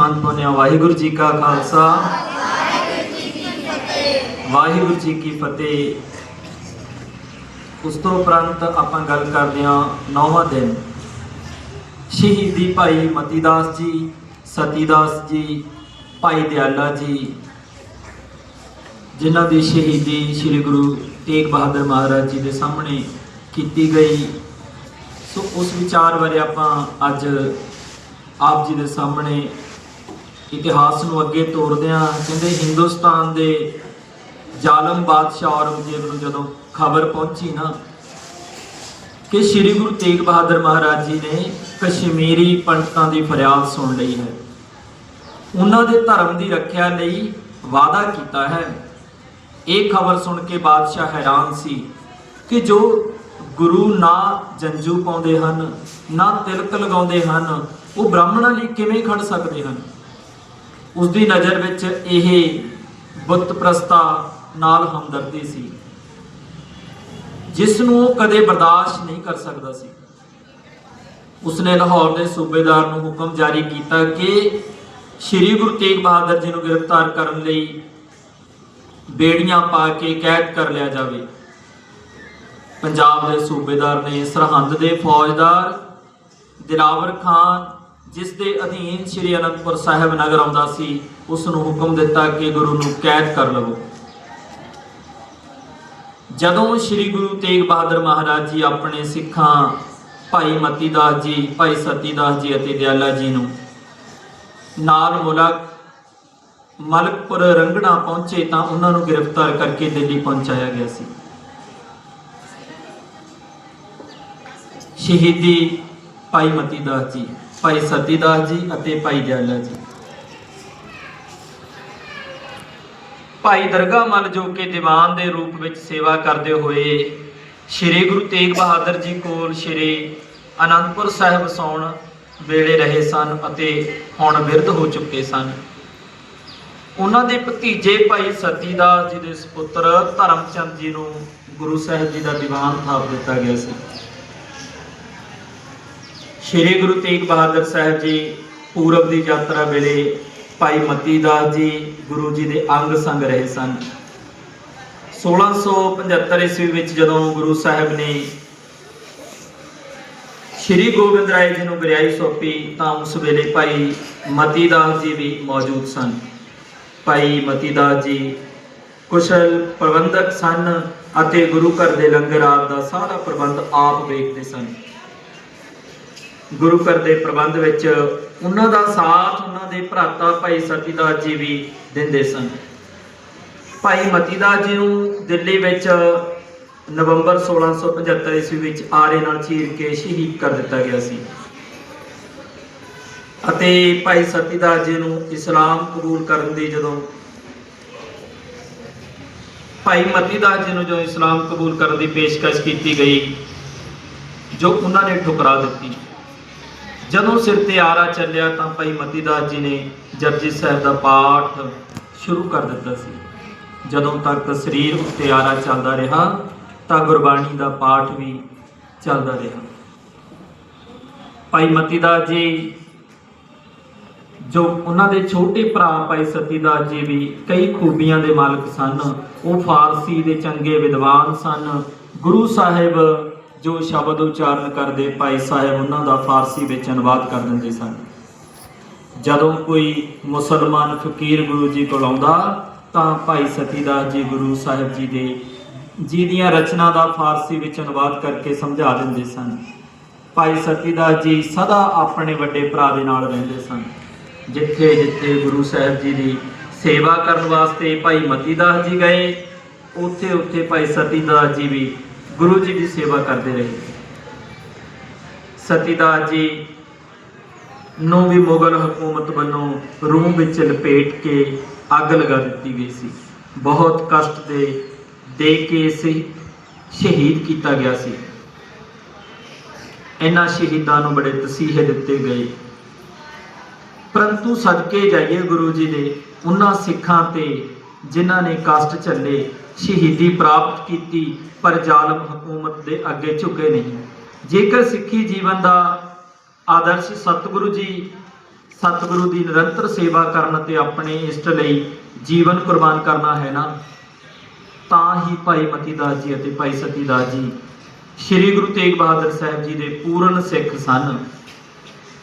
ਸਾਂਝ ਪਾਉਂਦੇ ਵਾਹਿਗੁਰੂ ਜੀ ਕਾ ਖਾਲਸਾ। ਵਾਹਿਗੁਰੂ ਜੀ ਕੀ ਫਤਿਹ। ਉਸ ਤੋਂ ਉਪਰੰਤ ਆਪਾਂ ਗੱਲ ਕਰਦੇ ਹਾਂ ਨੌਵਾਂ ਦਿਨ। ਸ਼ਹੀਦੀ ਭਾਈ ਮਤੀਦਾਸ ਜੀ, ਸਤੀਦਾਸ ਜੀ, ਭਾਈ ਦਿਆਲਾ ਜੀ, ਜਿਨ੍ਹਾਂ ਦੀ ਸ਼ਹੀਦੀ ਸ੍ਰੀ ਗੁਰੂ ਤੇਗ ਬਹਾਦਰ ਮਹਾਰਾਜ ਜੀ ਦੇ ਸਾਹਮਣੇ ਕੀਤੀ ਗਈ। ਸੋ ਉਸ ਵਿਚਾਰ ਬਾਰੇ ਆਪਾਂ ਅੱਜ ਆਪ ਜੀ ਦੇ ਸਾਹਮਣੇ ਇਤਿਹਾਸ ਨੂੰ ਅੱਗੇ ਤੋਰਦਿਆਂ ਕਹਿੰਦੇ ਹਿੰਦੁਸਤਾਨ ਦੇ ਜ਼ਾਲਮ ਬਾਦਸ਼ਾਹ ਔਰੰਗਜ਼ੇਬ ਨੂੰ ਜਦੋਂ ਖਬਰ ਪਹੁੰਚੀ ਨਾ ਕਿ ਸ੍ਰੀ ਗੁਰੂ ਤੇਗ ਬਹਾਦਰ ਮਹਾਰਾਜ ਜੀ ਨੇ ਕਸ਼ਮੀਰੀ ਪੰਡਤਾਂ ਦੀ ਫਰਿਆਦ ਸੁਣ ਲਈ ਹੈ। ਉਹਨਾਂ ਦੇ ਧਰਮ ਦੀ ਰੱਖਿਆ ਲਈ ਵਾਅਦਾ ਕੀਤਾ ਹੈ। ਇਹ ਖਬਰ ਸੁਣ ਕੇ ਬਾਦਸ਼ਾਹ ਹੈਰਾਨ ਸੀ ਕਿ ਜੋ ਗੁਰੂ ਨਾ ਜੰਜੂ ਪਾਉਂਦੇ ਹਨ, ਨਾ ਤਿਲਕ ਲਗਾਉਂਦੇ ਹਨ, ਉਹ ਬ੍ਰਾਹਮਣਾਂ ਲਈ ਕਿਵੇਂ ਖੜ ਸਕਦੇ ਹਨ? ਉਸ ਦੀ ਨਜ਼ਰ ਵਿੱਚ ਇਹ ਬੁੱਤ ਪ੍ਰਸਤਾ ਨਾਲ ਹਮਦਰਦੀ ਸੀ ਜਿਸ ਨੂੰ ਉਹ ਕਦੇ ਬਰਦਾਸ਼ਤ ਨਹੀਂ ਕਰ ਸਕਦਾ ਸੀ। ਉਸਨੇ ਲਾਹੌਰ ਦੇ ਸੂਬੇਦਾਰ ਨੂੰ ਹੁਕਮ ਜਾਰੀ ਕੀਤਾ ਕਿ ਸ੍ਰੀ ਗੁਰੂ ਤੇਗ ਬਹਾਦਰ ਜੀ ਨੂੰ ਗ੍ਰਿਫਤਾਰ ਕਰਨ ਲਈ ਬੇੜੀਆਂ ਪਾ ਕੇ ਕੈਦ ਕਰ ਲਿਆ ਜਾਵੇ। ਪੰਜਾਬ ਦੇ ਸੂਬੇਦਾਰ ਨੇ ਸਰਹੰਦ ਦੇ ਫੌਜਦਾਰ ਦਿਲਾਵਰ ਖਾਨ ਜਿਸ ਦੇ ਅਧੀਨ ਸ੍ਰੀ ਅਨੰਦਪੁਰ ਸਾਹਿਬ ਨਗਰ ਆਉਂਦਾ ਸੀ, ਉਸ ਨੂੰ ਹੁਕਮ ਦਿੱਤਾ ਕਿ ਗੁਰੂ ਨੂੰ ਕੈਦ ਕਰ ਲਵੋ। ਜਦੋਂ ਸ੍ਰੀ ਗੁਰੂ ਤੇਗ ਬਹਾਦਰ ਮਹਾਰਾਜ ਜੀ ਆਪਣੇ ਸਿੱਖਾਂ ਭਾਈ ਮਤੀ ਦਾਸ ਜੀ, ਭਾਈ ਸਤੀ ਦਾਸ ਜੀ ਅਤੇ ਦਿਆਲਾ ਜੀ ਨੂੰ ਨਾਲ ਮੁਲਾਕ ਮਲਕਪੁਰ ਰੰਗਣਾ ਪਹੁੰਚੇ ਤਾਂ ਉਹਨਾਂ ਨੂੰ ਗ੍ਰਿਫਤਾਰ ਕਰਕੇ ਦਿੱਲੀ ਪਹੁੰਚਾਇਆ ਗਿਆ ਸੀ। ਸ਼ਹੀਦੀ ਭਾਈ ਮਤੀ ਦਾਸ ਜੀ। ਭਾਈ ਸਤੀਦਾਸ ਜੀ ਅਤੇ ਭਾਈ ਦਿਆਲਾ ਜੀ। ਭਾਈ ਦਰਗਾ ਮਲ ਜੋ ਕਿ ਦੀਵਾਨ ਦੇ ਰੂਪ ਵਿੱਚ ਸੇਵਾ ਕਰਦੇ ਹੋਏ ਸ੍ਰੀ ਗੁਰੂ ਤੇਗ ਬਹਾਦਰ ਜੀ ਕੋਲ ਸ੍ਰੀ ਅਨੰਦਪੁਰ ਸਾਹਿਬ ਸੌਣ ਵੇਲੇ ਰਹੇ ਸਨ ਅਤੇ ਹੁਣ ਬਿਰਧ ਹੋ ਚੁੱਕੇ ਸਨ। ਉਹਨਾਂ ਦੇ ਭਤੀਜੇ ਭਾਈ ਸਤੀਦਾਸ ਜੀ ਦੇ ਸੁਪੁੱਤਰ ਧਰਮਚੰਦ ਜੀ ਨੂੰ ਗੁਰੂ ਸਾਹਿਬ ਜੀ ਦਾ ਦੀਵਾਨ ਥਾਪ ਦਿੱਤਾ ਗਿਆ ਸੀ। ਸ਼੍ਰੀ ਗੁਰੂ ਤੇਗ ਬਹਾਦਰ ਸਾਹਿਬ ਜੀ ਪੂਰਬ ਦੀ ਯਾਤਰਾ ਵੇਲੇ ਭਾਈ ਮਤੀ ਦਾਸ ਜੀ, ਗੁਰੂ ਜੀ ਦੇ ਅੰਗ ਸੰਗ ਰਹੇ ਸਨ। 1675 ਈਸਵੀ ਵਿੱਚ ਜਦੋਂ ਗੁਰੂ ਸਾਹਿਬ ਨੇ ਸ਼੍ਰੀ ਗੋਬਿੰਦ ਰਾਏ ਜੀ ਨੂੰ ਗੁਰਿਆਈ ਸੌਂਪੀ, ਤਾਂ ਉਸ ਵੇਲੇ ਭਾਈ ਮਤੀ ਦਾਸ ਜੀ ਵੀ ਮੌਜੂਦ ਸਨ। ਭਾਈ ਮਤੀ ਦਾਸ ਜੀ ਕੁਸ਼ਲ ਪ੍ਰਬੰਧਕ ਸਨ ਅਤੇ ਗੁਰੂ ਘਰ ਦੇ ਲੰਗਰ ਆਪ ਦਾ ਸਾਰਾ ਪ੍ਰਬੰਧ ਆਪ ਵੇਖਦੇ ਸਨ। ਗੁਰੂ ਘਰ ਦੇ ਪ੍ਰਬੰਧ ਵਿੱਚ ਉਹਨਾਂ ਦਾ ਸਾਥ, ਉਹਨਾਂ ਦੇ ਭਰਾਤਾ ਭਾਈ ਸਤੀਦਾਸ ਜੀ ਵੀ ਦਿੰਦੇ ਸਨ। ਭਾਈ ਮਤੀਦਾਸ ਜੀ ਨੂੰ ਦਿੱਲੀ ਵਿੱਚ ਨਵੰਬਰ 1675 ਈਸਵੀ ਵਿੱਚ ਆਰੇ ਨਾਲ ਚੀਰ ਕੇ ਸ਼ਹੀਦ ਕਰ ਦਿੱਤਾ ਗਿਆ ਸੀ। ਅਤੇ ਭਾਈ ਸਤੀਦਾਸ ਜੀ ਨੂੰ ਇਸਲਾਮ ਕਬੂਲ ਕਰਨ ਦੀ ਜਦੋਂ ਭਾਈ ਮਤੀਦਾਸ ਜੀ ਨੂੰ ਜਦੋਂ ਇਸਲਾਮ ਕਬੂਲ ਕਰਨ ਦੀ ਪੇਸ਼ਕਸ਼ ਕੀਤੀ ਗਈ, ਜੋ ਉਹਨਾਂ ਨੇ ਠੁਕਰਾ ਦਿੱਤੀ। ਜਦੋਂ ਸਿਰ ਤੇ ਆਰਾ ਚੱਲਿਆ ਤਾਂ ਭਾਈ ਮਤੀ ਦਾਸ ਜੀ ਨੇ ਜਪਜੀ ਸਾਹਿਬ ਦਾ ਪਾਠ ਸ਼ੁਰੂ ਕਰ ਦਿੱਤਾ ਸੀ। ਜਦੋਂ ਤੱਕ ਸਰੀਰ ਉੱਤੇ ਆਰਾ ਚੱਲਦਾ ਰਿਹਾ, ਤਾਂ ਗੁਰਬਾਣੀ ਦਾ ਪਾਠ ਵੀ ਚੱਲਦਾ ਰਿਹਾ। ਭਾਈ ਮਤੀ ਦਾਸ ਜੀ, ਜੋ ਉਹਨਾਂ ਦੇ ਛੋਟੇ ਭਰਾ ਭਾਈ ਸਤੀਦਾਸ ਜੀ ਵੀ ਕਈ ਖੂਬੀਆਂ ਦੇ ਮਾਲਕ ਸਨ, ਉਹ ਫਾਰਸੀ ਦੇ ਚੰਗੇ ਵਿਦਵਾਨ ਸਨ। ਗੁਰੂ ਸਾਹਿਬ ਜੋ ਸ਼ਬਦ ਉਚਾਰਨ ਕਰਦੇ ਭਾਈ ਸਾਹਿਬ ਉਹਨਾਂ ਦਾ ਫਾਰਸੀ ਵਿੱਚ ਅਨੁਵਾਦ ਕਰ ਦਿੰਦੇ ਸਨ। ਜਦੋਂ ਕੋਈ ਮੁਸਲਮਾਨ ਫਕੀਰ ਗੁਰੂ ਜੀ ਕੋਲ ਆਉਂਦਾ, ਤਾਂ ਭਾਈ ਸਤੀਦਾਸ ਜੀ ਗੁਰੂ ਸਾਹਿਬ ਜੀ ਦੇ, ਜੀ ਦੀਆਂ ਰਚਨਾ ਦਾ ਫਾਰਸੀ ਵਿੱਚ ਅਨੁਵਾਦ ਕਰਕੇ ਸਮਝਾ ਦਿੰਦੇ ਸਨ। ਭਾਈ ਸਤੀਦਾਸ ਜੀ ਸਦਾ ਆਪਣੇ ਵੱਡੇ ਭਰਾ ਦੇ ਨਾਲ ਰਹਿੰਦੇ ਸਨ। ਜਿੱਥੇ ਜਿੱਥੇ ਗੁਰੂ ਸਾਹਿਬ ਜੀ ਦੀ ਸੇਵਾ ਕਰਨ ਵਾਸਤੇ ਭਾਈ ਮਤੀਦਾਸ ਜੀ ਗਏ, ਉੱਥੇ ਉੱਥੇ ਭਾਈ ਸਤੀਦਾਸ ਜੀ ਵੀ ਗੁਰੂ ਜੀ ਦੀ ਸੇਵਾ ਕਰਦੇ ਰਹੇ। ਸਤੀਦਾਸ ਜੀ ਨੂੰ ਵੀ ਮੁਗਲ ਹਕੂਮਤ ਵੱਲੋਂ ਰੂਮ ਵਿੱਚ ਲਪੇਟ ਕੇ ਅੱਗ ਲਗਾ ਦਿੱਤੀ ਗਈ ਸੀ। ਬਹੁਤ ਕਸ਼ਟ ਦੇ ਦੇ ਕੇ ਸੀ ਸ਼ਹੀਦ ਕੀਤਾ ਗਿਆ ਸੀ। ਇਹਨਾਂ ਸ਼ਹੀਦਾਂ ਨੂੰ ਬੜੇ ਤਸੀਹੇ ਦਿੱਤੇ ਗਏ। ਪਰੰਤੂ ਸਦਕੇ ਜਾਈਏ ਗੁਰੂ ਜੀ ਦੇ, ਉਹਨਾਂ ਸਿੱਖਾਂ ਤੇ ਜਿਨ੍ਹਾਂ ਨੇ ਕਸ਼ਟ ਝੱਲੇ ਸ਼ਹੀਦੀ ਪ੍ਰਾਪਤ ਕੀਤੀ, ਪਰ ਜ਼ਾਲਮ ਹਕੂਮਤ ਦੇ ਅੱਗੇ ਝੁਕੇ ਨਹੀਂ। ਜੇਕਰ ਸਿੱਖੀ ਜੀਵਨ ਦਾ ਆਦਰਸ਼ ਸਤਿਗੁਰੂ ਜੀ, ਸਤਿਗੁਰੂ ਦੀ ਨਿਰੰਤਰ ਸੇਵਾ ਕਰਨ ਤੇ ਆਪਣੇ ਇਸ਼ਟ ਲਈ ਜੀਵਨ ਕੁਰਬਾਨ ਕਰਨਾ ਹੈ ਨਾ, ਤਾਂ ਹੀ ਭਾਈ ਮਤੀ ਦਾਸ ਜੀ ਅਤੇ ਭਾਈ ਸਤੀ ਦਾਸ ਜੀ, ਸ੍ਰੀ ਗੁਰੂ ਤੇਗ ਬਹਾਦਰ ਸਾਹਿਬ ਜੀ ਦੇ ਪੂਰਨ ਸਿੱਖ ਸਨ,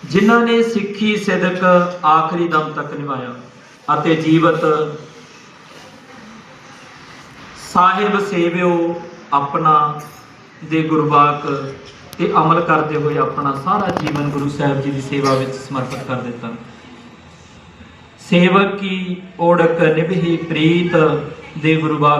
ਜਿਨ੍ਹਾਂ ਨੇ ਸਿੱਖੀ ਸਿਦਕ ਆਖਰੀ ਦਮ ਤੱਕ ਨਿਭਾਇਆ ਅਤੇ ਜੀਵਤ ਸਾਹਿਬ ਸੇਵਿਓ ਆਪਣਾ ਦੇ ਗੁਰਬਾਕ ਤੇ ਅਮਲ ਕਰਦੇ ਹੋਏ ਆਪਣਾ ਸਾਰਾ ਜੀਵਨ ਗੁਰੂ ਸਾਹਿਬ ਜੀ ਦੀ ਸੇਵਾ ਵਿੱਚ ਸਮਰਪਿਤ ਕਰ ਦਿੱਤਾ। ਸੇਵਕ ਕੀ ਓੜਕ ਨਿਭੀ ਪ੍ਰੀਤ ਦੇ ਗੁਰਬਾਕ